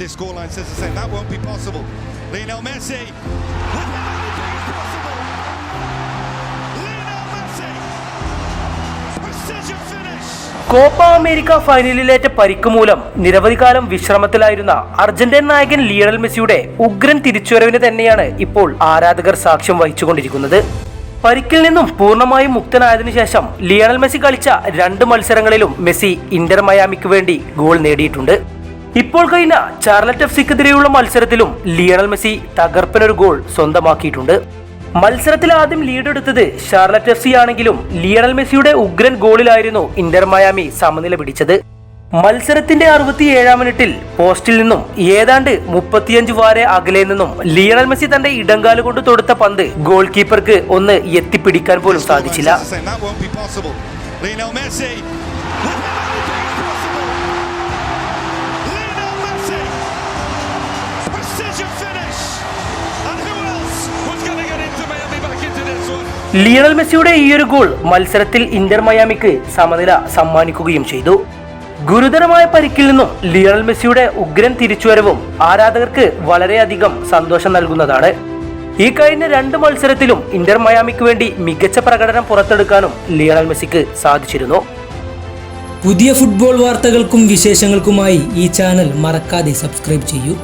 this scoreline says the same. That won't be possible. Lionel Messi. Is possible. Messi. Precision finish. Copa America ഫൈനലിലേറ്റ പരിക്ക് മൂലം നിരവധി കാലം വിശ്രമത്തിലായിരുന്ന Argentine നായകൻ Lionel മെസ്സിയുടെ ഉഗ്രൻ തിരിച്ചുവരവിന് തന്നെയാണ് ഇപ്പോൾ ആരാധകർ സാക്ഷ്യം വഹിച്ചുകൊണ്ടിരിക്കുന്നത് പരിക്കിൽ നിന്നും പൂർണമായും മുക്തനായതിനു ശേഷം ലിയണൽ മെസ്സി കളിച്ച രണ്ട് മത്സരങ്ങളിലും മെസ്സി ഇന്റർ മയാമിക്ക് വേണ്ടി ഗോൾ നേടിയിട്ടുണ്ട് ഇപ്പോൾ കഴിഞ്ഞ ചാർലറ്റ് എഫ് സിക്കെതിരെയുള്ള മത്സരത്തിലും ലിയണൽ മെസ്സി തകർപ്പനൊരു ഗോൾ സ്വന്തമാക്കിയിട്ടുണ്ട്. മത്സരത്തിൽ ആദ്യം ലീഡ് എടുത്തത് ഷാർലറ്റ് എഫ് സി ആണെങ്കിലും ലിയണൽ മെസ്സിയുടെ ഉഗ്രൻ ഗോളിലായിരുന്നു ഇന്റർ മയാമി സമനില പിടിച്ചത്. മത്സരത്തിന്റെ അറുപത്തിയേഴാം മിനിറ്റിൽ പോസ്റ്റിൽ നിന്നും ഏതാണ്ട് മുപ്പത്തിയഞ്ച് വാരെ അകലെ നിന്നും ലിയണൽ മെസ്സി തന്റെ ഇടങ്കാൽ കൊണ്ട് തൊടുത്ത പന്ത് ഗോൾ കീപ്പർക്ക് ഒന്ന് എത്തിപ്പിടിക്കാൻ പോലും സാധിച്ചില്ല. ലിയണൽ മെസ്സിയുടെ ഈ ഒരു ഗോൾ മത്സരത്തിൽ ഇന്റർ മയാമിക്ക് സമനില സമ്മാനിക്കുകയും ചെയ്തു. ഗുരുതരമായ പരിക്കിൽ നിന്നും ലിയണൽ മെസ്സിയുടെ ഉഗ്രൻ തിരിച്ചുവരവും ആരാധകർക്ക് വളരെയധികം സന്തോഷം നൽകുന്നതാണ്. ഈ കഴിഞ്ഞ രണ്ട് മത്സരത്തിലും ഇന്റർ മയാമിക്ക് വേണ്ടി മികച്ച പ്രകടനം പുറത്തെടുക്കാനും ലിയണൽ മെസ്സിക്ക് സാധിച്ചിരുന്നു. പുതിയ ഫുട്ബോൾ വാർത്തകൾക്കും വിശേഷങ്ങൾക്കുമായി ഈ ചാനൽ മറക്കാതെ സബ്സ്ക്രൈബ് ചെയ്യൂ.